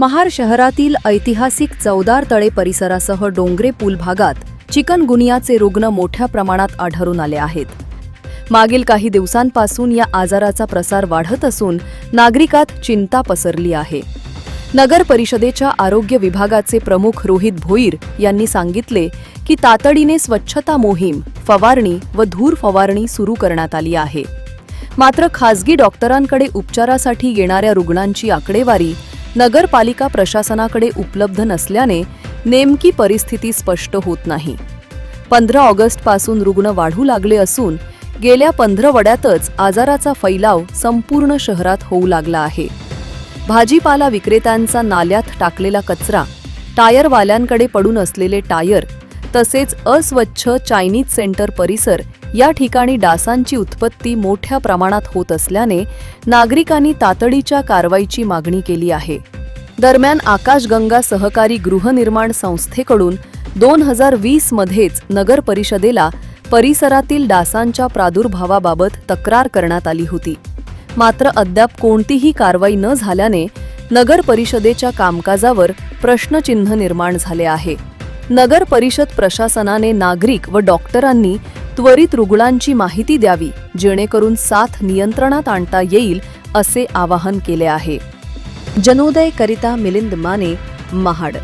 महार शहरातील ऐतिहासिक चौदार तळे परिसरासह डोंगरे पूल भागात चिकनगुनियाचे रुग्ण मोठ्या प्रमाणात आढळून आले आहेत. मागील काही दिवसांपासून या आजाराचा प्रसार वाढत असून नागरिकात चिंता पसरली आहे. नगर परिषदेच्या आरोग्य विभागाचे प्रमुख रोहित भोईर यांनी सांगितले की तातडीने स्वच्छता मोहीम फवारणी व धूर फवारणी सुरू करण्यात आली आहे. मात्र खासगी डॉक्टरांकडे उपचारासाठी येणाऱ्या रुग्णांची आकडेवारी नगरपालिका प्रशासनाकडे उपलब्ध नसल्याने नेमकी परिस्थिती स्पष्ट होत नाही. पंधरा ऑगस्टपासून रुग्ण वाढू लागले असून गेल्या पंधरवड्यातच आजाराचा फैलाव संपूर्ण शहरात होऊ लागला आहे. भाजीपाला विक्रेत्यांचा नाल्यात टाकलेला कचरा टायरवाल्यांकडे पडून असलेले टायर तसेच अस्वच्छ चायनीज सेंटर परिसर या ठिकाणी डासांची उत्पत्ती मोठ्या प्रमाणात होत असल्याने नागरिकांनी तातडीच्या कारवाईची मागणी केली आहे. दरम्यान आकाशगंगा सहकारी गृहनिर्माण संस्थेकडून दोन हजार वीस मध्येच नगर परिषदेला परिसरातील डासांच्या प्रादुर्भावाबाबत तक्रार करण्यात आली होती. मात्र अद्याप कोणतीही कारवाई न झाल्याने नगर परिषदेच्या कामकाजावर प्रश्नचिन्ह निर्माण झाले आहे. नगर परिषद प्रशासनाने नागरिक व डॉक्टरांनी त्वरित रुग्णांची माहिती द्यावी जेणेकरून साथ नियंत्रणात आणता येईल असे आवाहन केले आहे. जनोदय करिता मिलिंद माने महाड.